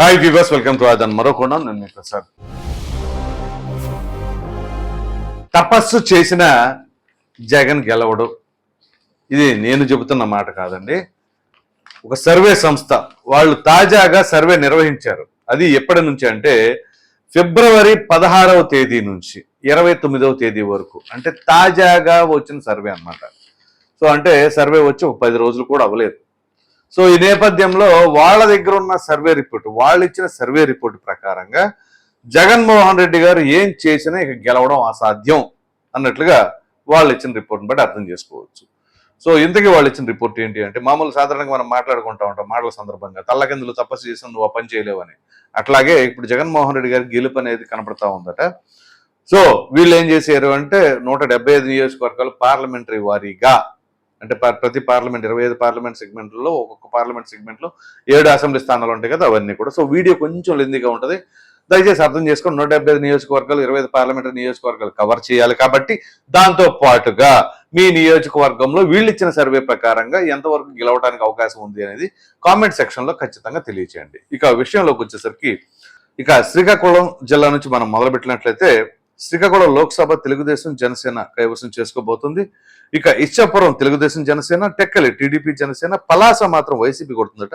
Hi viewers welcome to Aadhan మరో కోణం నేను మీ ప్రసాద్ తపస్సు చేసిన జగన్ గెలవడు. ఇది నేను చెబుతున్న మాట కాదండి. ఒక సర్వే సంస్థ వాళ్ళు తాజాగా సర్వే నిర్వహించారు. అది ఎప్పటి నుంచి అంటే ఫిబ్రవరి పదహారవ తేదీ నుంచి ఇరవై తొమ్మిదవ తేదీ వరకు. అంటే తాజాగా వచ్చిన సర్వే అన్నమాట. సో అంటే సర్వే వచ్చి ఒక పది రోజులు కూడా అవ్వలేదు. సో ఈ నేపథ్యంలో వాళ్ళ దగ్గర ఉన్న సర్వే రిపోర్ట్ వాళ్ళు ఇచ్చిన సర్వే రిపోర్ట్ ప్రకారంగా జగన్మోహన్ రెడ్డి గారు ఏం చేసినా ఇక గెలవడం అసాధ్యం అన్నట్లుగా వాళ్ళు ఇచ్చిన రిపోర్ట్ని బట్టి అర్థం చేసుకోవచ్చు. సో ఇంతకీ వాళ్ళు ఇచ్చిన రిపోర్ట్ ఏంటి అంటే మామూలు సాధారణంగా మనం మాట్లాడుకుంటా ఉంటాం మాటల సందర్భంగా తల్లకిందులు తపస్సు చేసిన నువ్వు పని చేయలేవని. అట్లాగే ఇప్పుడు జగన్మోహన్ రెడ్డి గారి గెలుపు అనేది కనపడతా ఉందట. సో వీళ్ళు ఏం చేశారు అంటే నూట ఐదు నియోజకవర్గాలు పార్లమెంటరీ వారీగా అంటే ప్రతి పార్లమెంట్ ఇరవై ఐదు పార్లమెంట్ సెగ్మెంట్లో ఒక్కొక్క పార్లమెంట్ సెగ్మెంట్లో ఏడు అసెంబ్లీ స్థానాలు ఉంటాయి కదా అవన్నీ కూడా. సో వీడియో కొంచెం లెందిగా ఉంటుంది. దయచేసి అర్థం చేసుకొని నూట డెబ్బై ఐదు నియోజకవర్గాలు ఇరవై ఐదు పార్లమెంటరీ నియోజకవర్గాలు కవర్ చేయాలి కాబట్టి దాంతో పాటుగా మీ నియోజకవర్గంలో వీళ్ళు ఇచ్చిన సర్వే ప్రకారంగా ఎంతవరకు గెలవడానికి అవకాశం ఉంది అనేది కామెంట్ సెక్షన్లో ఖచ్చితంగా తెలియచేయండి. ఇక విషయంలోకి వచ్చేసరికి ఇక శ్రీకాకుళం జిల్లా నుంచి మనం మొదలుపెట్టినట్లయితే శ్రీకాకుళం లోక్సభ తెలుగుదేశం జనసేన కైవసం చేసుకోబోతుంది. ఇక ఇచ్చాపురం తెలుగుదేశం జనసేన టెక్కలి టీడీపీ జనసేన పలాస మాత్రం వైసీపీ కొడుతుందట.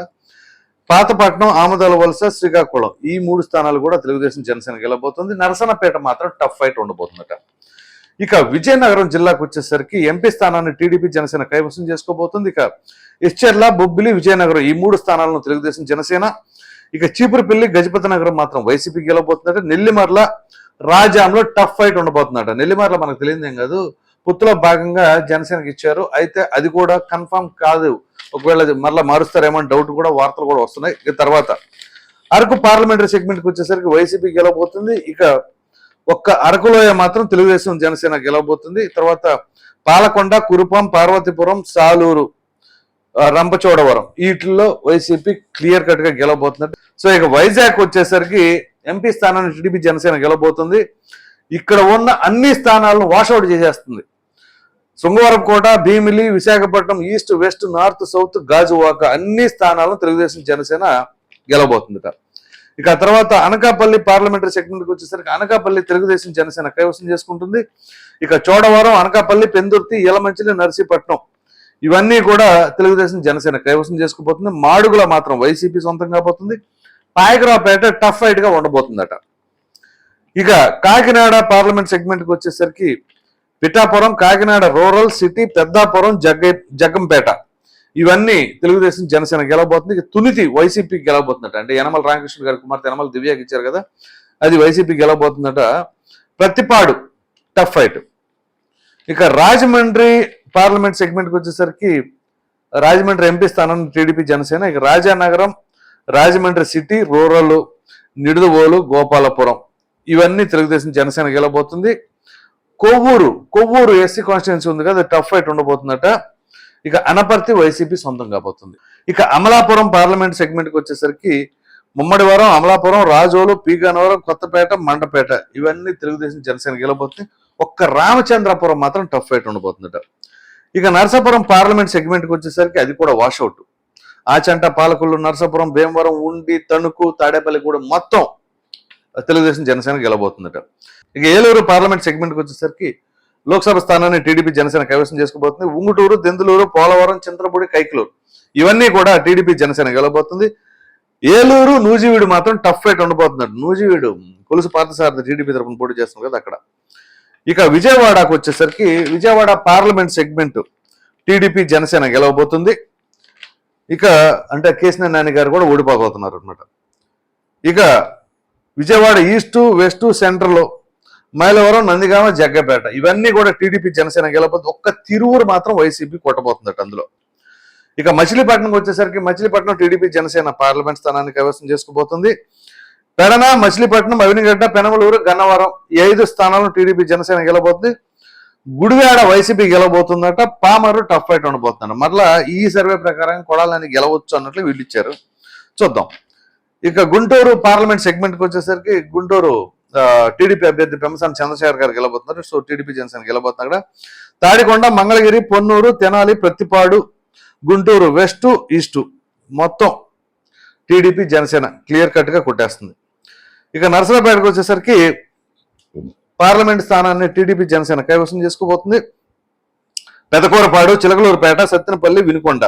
పాతపట్నం ఆమదాల వలస శ్రీకాకుళం ఈ మూడు స్థానాలు కూడా తెలుగుదేశం జనసేన గెలబోతుంది నరసనపేట మాత్రం టఫ్ ఫైట్ ఉండబోతుందట. ఇక విజయనగరం జిల్లాకు వచ్చేసరికి ఎంపీ స్థానాన్ని టీడీపీ జనసేన కైవసం చేసుకోబోతుంది. ఇక ఇచ్చెర్ల బొబ్బిలి విజయనగరం ఈ మూడు స్థానాలను తెలుగుదేశం జనసేన. ఇక చీపురుపల్లి గజపతి నగరం మాత్రం వైసీపీ గెలబోతుందట నెల్లిమర్ల రాజాంలో టఫ్ ఫైట్ ఉండబోతుందట. నెల్లిమర్ల మనకు తెలియదు ఏం కాదు. పుత్తులో భాగంగా జనసేనకి ఇచ్చారు. అయితే అది కూడా కన్ఫర్మ్ కాదు. ఒకవేళ అది మరలా మారుస్తారేమో అని డౌట్ కూడా వార్తలు కూడా వస్తున్నాయి. ఇక తర్వాత అరకు పార్లమెంటరీ సెగ్మెంట్కి వచ్చేసరికి వైసీపీ గెలవబోతుంది. ఇక ఒక్క అరకులోయ మాత్రం తెలుగుదేశం జనసేన గెలవబోతుంది. తర్వాత పాలకొండ కురుపాం పార్వతీపురం సాలూరు రంపచోడవరం వీటిల్లో వైసీపీ క్లియర్ కట్గా గెలవబోతున్నట్టు సో ఇక వైజాగ్ వచ్చేసరికి ఎంపీ స్థానాన్ని టీడీపీ జనసేన గెలబోతుంది ఇక్కడ ఉన్న అన్ని స్థానాలను వాషౌట్ చేసేస్తుంది. Srungavaram Kota Bhimili Visakhapatnam east west north south Gajuwaka అన్ని స్థానాలను తెలుగుదేశం జనసేన గెలవబోతుందట. ఇక తర్వాత అనకాపల్లి పార్లమెంటరీ సెగ్మెంట్కి వచ్చేసరికి అనకాపల్లి తెలుగుదేశం జనసేన కైవసం చేసుకుంటుంది. ఇక చోడవరం అనకాపల్లి పెందుర్తి ఇలమంచిలి నర్సీపట్నం ఇవన్నీ కూడా తెలుగుదేశం జనసేన కైవసం చేసుకుపోతుంది మాడుగుల మాత్రం వైసీపీ సొంతం కాబోతుంది. పాయకరావుపేట టఫ్ ఫైట్గా ఉండబోతుందట. ఇక కాకినాడ పార్లమెంట్ సెగ్మెంట్కి వచ్చేసరికి పిఠాపురం కాకినాడ రూరల్ సిటీ పెద్దాపురం జగ్గ జగ్గంపేట. ఇవన్నీ తెలుగుదేశం జనసేన గెలవబోతుంది. ఇక తునితి వైసీపీ గెలవబోతుందట. అంటే యనమల రామకృష్ణ గారి కుమార్తె యనమల దివ్యాకి ఇచ్చారు కదా అది వైసీపీ గెలవబోతుందట. ప్రతిపాడు టఫ్ ఫైట్ ఇక రాజమండ్రి పార్లమెంట్ సెగ్మెంట్కి వచ్చేసరికి రాజమండ్రి ఎంపీ స్థానం టీడీపీ జనసేన. ఇక రాజానగరం రాజమండ్రి సిటీ రూరల్ నిడుదవోలు గోపాలపురం. ఇవన్నీ తెలుగుదేశం జనసేన గెలబోతుంది కొవ్వూరు కొవ్వూరు ఎస్సీ కాన్స్టిట్యున్సీ ఉంది కదా టఫ్ ఫైట్ ఉండబోతుందట. ఇక అనపర్తి వైసీపీ సొంతం కాబోతుంది. ఇక అమలాపురం పార్లమెంట్ సెగ్మెంట్కి వచ్చేసరికి ముమ్మడివరం అమలాపురం రాజోలు పీగానవరం కొత్తపేట మండపేట ఇవన్నీ తెలుగుదేశం జనసేన గెలబోతుంది ఒక్క రామచంద్రపురం మాత్రం టఫ్ ఫైట్ ఉండబోతుందట. ఇక నరసాపురం పార్లమెంట్ సెగ్మెంట్కి వచ్చేసరికి అది కూడా వాషౌట్ ఆచంట పాలకులు నరసాపురం భీమవరం ఉండి తణుకు తాడేపల్లి కూడా మొత్తం తెలుగుదేశం జనసేన గెలబోతుందట ఇక ఏలూరు పార్లమెంట్ సెగ్మెంట్కి వచ్చేసరికి లోక్సభ స్థానాన్ని టీడీపీ జనసేన కైవసం చేసుకోబోతుంది ఉంగుటూరు దెందులూరు పోలవరం చింతలపూడి కైకలూరు ఇవన్నీ కూడా టీడీపీ జనసేన గెలబోతుంది ఏలూరు నూజివీడు మాత్రం టఫ్ ఫైట్ ఉండబోతున్నాడు నూజివీడు కొలుసు పార్థసారథి టీడీపీ తరఫున పోటీ చేస్తున్నారు కదా అక్కడ. ఇక విజయవాడకు వచ్చేసరికి Vijayawada parliament segment TDP Janasena గెలవబోతుంది. ఇక అంటే కేసీఆర్ నాని గారు కూడా ఓడిపోబోతున్నారు అనమాట ఇక విజయవాడ ఈస్టు వెస్టు సెంటర్లో మైలవరం నందిగామ జగ్గపేట ఇవన్నీ కూడా టీడీపీ జనసేన గెలపోతే ఒక్క తిరువురు మాత్రం వైసీపీ కొట్టబోతుందట అందులో. ఇక మచిలీపట్నంకి వచ్చేసరికి మచిలీపట్నం టీడీపీ జనసేన పార్లమెంట్ స్థానాన్ని కైవసం చేసుకోబోతుంది పెడన మచిలీపట్నం అవినిగడ్డ పెనమలూరు గన్నవరం ఈ ఐదు స్థానాలను టీడీపీ జనసేన గెలబోతుంది. గుడివాడ వైసీపీ గెలవబోతుందట పామరు టఫ్ ఫైట్ ఉండబోతున్నాడు మరలా ఈ సర్వే ప్రకారం కొడాలని గెలవచ్చు అన్నట్లు వీళ్ళు ఇచ్చారు. చూద్దాం. ఇక గుంటూరు పార్లమెంట్ సెగ్మెంట్కి వచ్చేసరికి గుంటూరు టీడీపీ అభ్యర్థి పెంసాని చంద్రశేఖర్ గారు గెలబోతున్నారు సో టీడీపీ జనసేన గెలబోతున్నారు తాడికొండ మంగళగిరి పొన్నూరు తెనాలి ప్రతిపాడు గుంటూరు వెస్ట్ ఈస్ట్ మొత్తం టీడీపీ జనసేన క్లియర్ కట్గా కొట్టేస్తుంది. ఇక నర్సరాపేటకు వచ్చేసరికి పార్లమెంట్ స్థానాన్ని టీడీపీ జనసేన కైవసం చేసుకోబోతుంది పెదకూరపాడు చిలకలూరుపేట సత్తెనపల్లి వినుకొండ.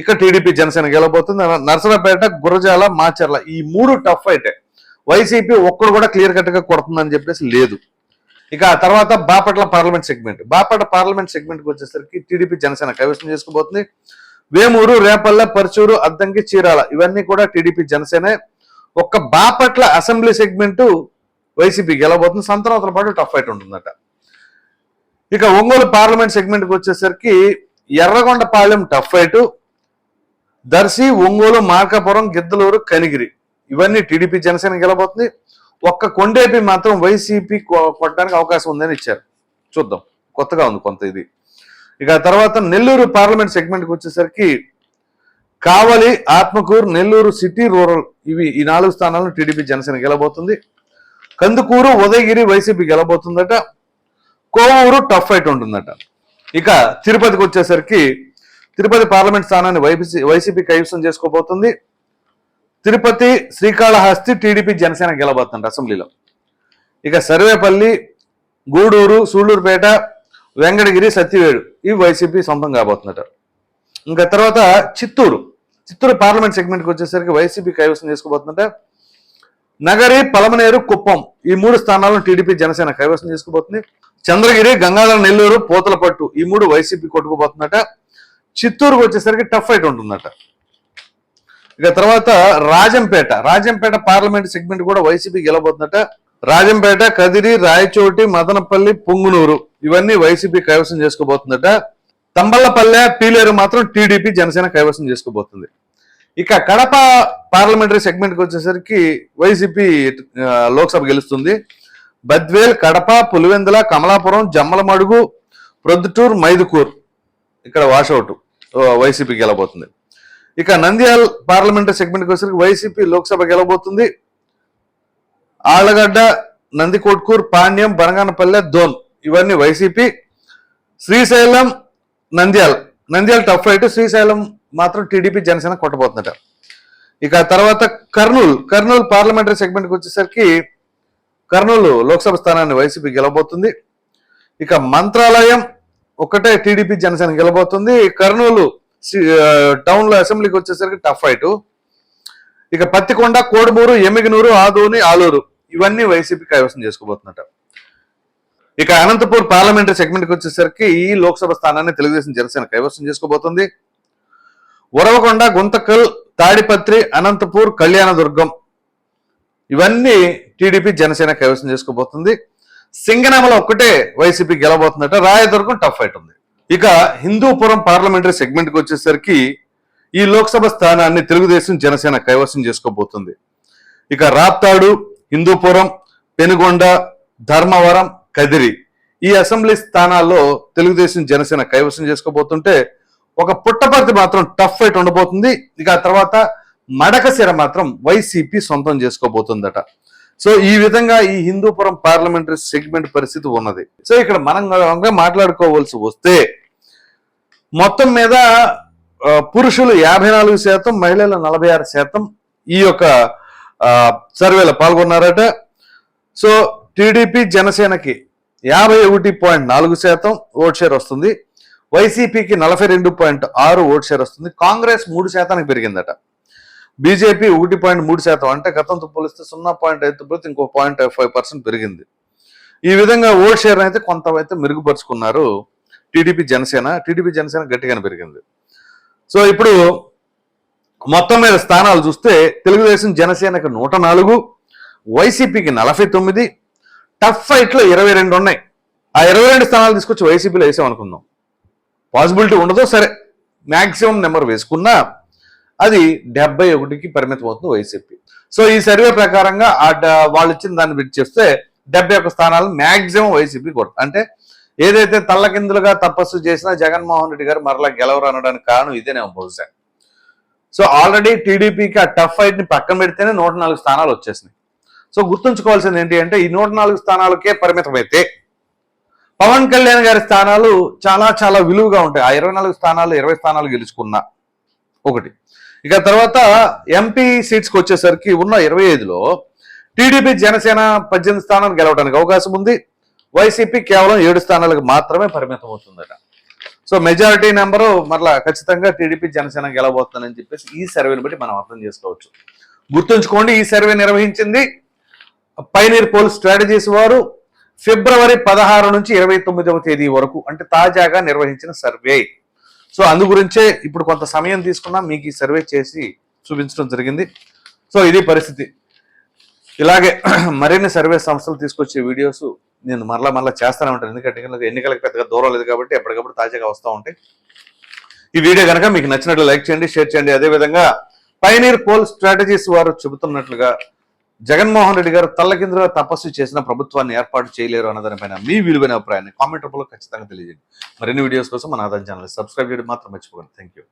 ఇక టీడీపీ జనసేన గెలబోతుంది నర్సరాపేట గురజాల మాచర్ల ఈ మూడు టఫ్ అయితే వైసీపీ ఒక్కడు కూడా క్లియర్ కట్గా కొడుతుందని చెప్పేసి లేదు. ఇక ఆ తర్వాత Bapatla parliament segment. Bapatla parliament సెగ్మెంట్కి వచ్చేసరికి టీడీపీ జనసేన కైవసం చేసుకోబోతుంది వేమూరు రేపల్ల పరచూరు అద్దంకి చీరాల ఇవన్నీ కూడా టీడీపీ జనసేనే. ఒక్క బాపట్ల అసెంబ్లీ సెగ్మెంట్ వైసీపీ గెలవబోతుంది. సంతనవతల పాటు టఫ్ ఫైట్ ఉంటుందట. ఇక ఒంగోలు పార్లమెంట్ సెగ్మెంట్కి వచ్చేసరికి ఎర్రగొండపాలెం టఫ్ ఫైట్ దర్శి ఒంగోలు మార్కాపురం గిద్దలూరు కనిగిరి ఇవన్నీ టీడీపీ జనసేన గెలబోతుంది ఒక్క కొండేపి మాత్రం వైసీపీ కొ- కొట్టడానికి అవకాశం ఉందని ఇచ్చారు. చూద్దాం. కొత్తగా ఉంది కొంత ఇది. ఇక తర్వాత నెల్లూరు పార్లమెంట్ సెగ్మెంట్కి వచ్చేసరికి కావలి ఆత్మకూరు నెల్లూరు సిటీ రూరల్ ఇవి ఈ నాలుగు స్థానాలను టీడీపీ జనసేన గెలబోతుంది కందుకూరు ఉదయగిరి వైసీపీ గెలబోతుందట. కోవూరు టఫ్ ఫైట్ ఉంటుందట. ఇక తిరుపతికి వచ్చేసరికి తిరుపతి పార్లమెంట్ స్థానాన్ని వైసీ వైసీపీ కైవసం చేసుకోబోతుంది. తిరుపతి శ్రీకాళహస్తి టీడీపీ జనసేన గెలబోతుంది అసెంబ్లీలో. ఇక సర్వేపల్లి గూడూరు సూళ్ళూరుపేట వెంకటగిరి సత్యవేడు ఇవి వైసీపీ సొంతం కాబోతుందట. ఇంకా తర్వాత చిత్తూరు. చిత్తూరు పార్లమెంట్ సెగ్మెంట్కి వచ్చేసరికి వైసీపీ కైవసం చేసుకోబోతుందట. నగరి పలమనేరు కుప్పం ఈ మూడు స్థానాలను టీడీపీ జనసేన కైవసం చేసుకోబోతుంది చంద్రగిరి గంగాధర నెల్లూరు పోతలపట్టు ఈ మూడు వైసీపీ కొట్టుకుపోతుందట. చిత్తూరుకు వచ్చేసరికి టఫ్ ఫైట్ ఉంటుందట. ఇక తర్వాత రాజంపేట రాజంపేట పార్లమెంట్ సెగ్మెంట్ కూడా వైసీపీ గెలబోతుందట రాజంపేట కదిరి రాయచోటి మదనపల్లి పొంగునూరు ఇవన్నీ వైసీపీ కైవసం చేసుకోబోతుందట తంబళ్ళపల్లె పీలేరు మాత్రం టీడీపీ జనసేన కైవసం చేసుకోబోతుంది ఇక కడప పార్లమెంటరీ సెగ్మెంట్కి వచ్చేసరికి వైసీపీ లోక్సభ గెలుస్తుంది. బద్వేల్ కడప పులివెందుల కమలాపురం జమ్మలమడుగు ప్రొద్దుటూర్ మైదుకూర్ ఇక్కడ వాషౌట్ వైసీపీ గెలబోతుంది ఇక నంద్యాల పార్లమెంటరీ సెగ్మెంట్కి వచ్చేసరికి వైసీపీ లోక్సభ గెలబోతుంది ఆళ్ళగడ్డ నందికొట్కూర్ పాండ్యం బనగానపల్లె దోన్ ఇవన్నీ YCP. Srisailam Nandyal. Nandyal tough fight Srisailam మాత్రం టీడీపీ జనసేన కొట్టబోతుందట. ఇక తర్వాత కర్నూలు కర్నూలు పార్లమెంటరీ సెగ్మెంట్కి వచ్చేసరికి కర్నూలు లోక్సభ స్థానాన్ని వైసీపీ గెలబోతుంది ఇక మంత్రాలయం ఒకటే టీడీపీ జనసేన గెలబోతుంది కర్నూలు సి- అసెంబ్లీకి వచ్చేసరికి టఫ్ ఫైట్. ఇక పత్తికొండ కోడుమూరు ఎమ్మిగనూరు ఆదోని ఆలూరు ఇవన్నీ వైసీపీ కైవసం చేసుకోబోతున్నట ఇక అనంతపూర్ పార్లమెంటరీ సెగ్మెంట్కి వచ్చేసరికి ఈ లోక్సభ స్థానాన్ని తెలుగుదేశం జనసేన కైవసం చేసుకోబోతుంది. ఉరవకొండ గుంతకల్ తాడిపత్రి అనంతపూర్ కళ్యాణదుర్గం. ఇవన్నీ టీడీపీ జనసేన కైవసం చేసుకోబోతుంది. సింగనామలో ఒక్కటే వైసీపీ గెలబోతుందట రాయదుర్గం టఫ్ ఫైట్ ఉంది ఇక హిందూపురం పార్లమెంటరీ సెగ్మెంట్కి వచ్చేసరికి ఈ లోక్సభ స్థానాన్ని తెలుగుదేశం జనసేన కైవసం చేసుకోబోతుంది. ఇక రాప్తాడు హిందూపురం పెనుగొండ ధర్మవరం కదిరి ఈ అసెంబ్లీ స్థానాల్లో తెలుగుదేశం జనసేన కైవసం చేసుకోబోతుంటే ఒక పుట్టపర్తి మాత్రం టఫ్ ఫైట్ ఉండబోతుంది. ఇక తర్వాత తర్వాత మడకశిర మాత్రం వైసీపీ సొంతం చేసుకోబోతుందట. సో ఈ విధంగా ఈ హిందూపురం పార్లమెంటరీ సెగ్మెంట్ పరిస్థితి ఉన్నది. సో ఇక్కడ మనం గనుక మాట్లాడుకోవాల్సి వస్తే మొత్తం మీద పురుషులు యాభై నాలుగు శాతం మహిళలు నలభై ఆరు శాతం ఈ యొక్క సర్వేలో పాల్గొన్నారట. సో టీడీపీ జనసేనకి యాభై ఒకటి పాయింట్ నాలుగు శాతం ఓట్ షేర్ వస్తుంది. వైసీపీకి నలభై రెండు పాయింట్ ఆరు ఓట్ షేర్ వస్తుంది. కాంగ్రెస్ మూడు శాతానికి పెరిగిందట. బీజేపీ ఒకటి పాయింట్ మూడు శాతం. అంటే గతంతో పోలిస్తే సున్నా పాయింట్ ఐదు పోతే ఇంకో పాయింట్ ఫైవ్ పర్సెంట్ పెరిగింది. ఈ విధంగా ఓట్ షేర్ అయితే కొంత అయితే మెరుగుపరుచుకున్నారు టీడీపీ జనసేన. టీడీపీ జనసేన గట్టిగానే పెరిగింది. సో ఇప్పుడు మొత్తం మీద స్థానాలు చూస్తే తెలుగుదేశం జనసేనకు నూట నాలుగు వైసీపీకి నలభై తొమ్మిది టఫ్ ఫైట్లో ఇరవై రెండు ఉన్నాయి. ఆ ఇరవై రెండు స్థానాలు తీసుకొచ్చి వైసీపీలో వేసాం అనుకుందాం పాసిబిలిటీ ఉండదు సరే మ్యాక్సిమం నెంబర్ వేసుకున్నా అది డెబ్బై ఒకటికి పరిమితం అవుతుంది వైసీపీ. సో ఈ సర్వే ప్రకారంగా ఆ వాళ్ళు ఇచ్చిన దాన్ని బిట్ చేస్తే డెబ్బై ఒక్క స్థానాలు మ్యాక్సిమం వైసీపీ కొడుతుంది అంటే ఏదైతే తల్లకిందులుగా తపస్సు చేసినా జగన్మోహన్ రెడ్డి గారు మరలా గెలవరు అనడానికి కారణం ఇదేనేమో బహుశా. సో ఆల్రెడీ టీడీపీకి ఆ టఫ్ ఫైట్ని పక్కన పెడితేనే నూట నాలుగు స్థానాలు వచ్చేసినాయి. సో గుర్తుంచుకోవాల్సింది ఏంటి అంటే ఈ నూట నాలుగు స్థానాలకే పరిమితమైతే పవన్ కళ్యాణ్ గారి స్థానాలు చాలా చాలా విలువగా ఉంటాయి. ఆ ఇరవై నాలుగు స్థానాలు ఇరవై స్థానాలు గెలుచుకున్నా ఒకటి. ఇక తర్వాత ఎంపీ సీట్స్కి వచ్చేసరికి ఉన్న ఇరవై ఐదులో టీడీపీ జనసేన పద్దెనిమిది స్థానాలు గెలవడానికి అవకాశం ఉంది. వైసీపీ కేవలం ఏడు స్థానాలకు మాత్రమే పరిమితం అవుతుందట. సో మెజారిటీ నెంబరు మరలా ఖచ్చితంగా టీడీపీ జనసేన గెలవబోతుందని చెప్పేసి ఈ సర్వేని బట్టి మనం అర్థం చేసుకోవచ్చు. గుర్తుంచుకోండి ఈ సర్వే నిర్వహించింది పైనీర్ పోల్ స్ట్రాటజీస్ వారు. ఫిబ్రవరి పదహారు నుంచి ఇరవై తొమ్మిదవ తేదీ వరకు అంటే తాజాగా నిర్వహించిన సర్వే. సో అందు గురించే ఇప్పుడు కొంత సమయం తీసుకున్నా మీకు ఈ సర్వే చేసి చూపించడం జరిగింది. సో ఇది పరిస్థితి. ఇలాగే మరిన్ని సర్వే సంస్థలు తీసుకొచ్చే వీడియోస్ నేను మరలా మరలా చేస్తానే ఉంటాను. ఎందుకంటే ఎన్నికలకు పెద్దగా దూరం లేదు కాబట్టి ఎప్పటికప్పుడు తాజాగా వస్తూ ఉంటాయి. ఈ వీడియో కనుక మీకు నచ్చినట్లు లైక్ చేయండి షేర్ చేయండి. అదేవిధంగా పైనీర్ పోల్ స్ట్రాటజీస్ వారు చెబుతున్నట్లుగా జగన్మోహన్ రెడ్డి గారు తల్లకిందులో తపస్సు చేసిన ప్రభుత్వాన్ని ఏర్పాటు చేయలేరు అన్నదానిపైన మీ విలువైన అభిప్రాయాన్ని కామెంట్ రూపంలో ఖచ్చితంగా తెలియజేయండి. మరిన్ని వీడియోస్ కోసం మన ఆదాయం ఛానల్ సబ్స్క్రైబ్ చేయడం మాత్రం మర్చిపోకండి. Thank you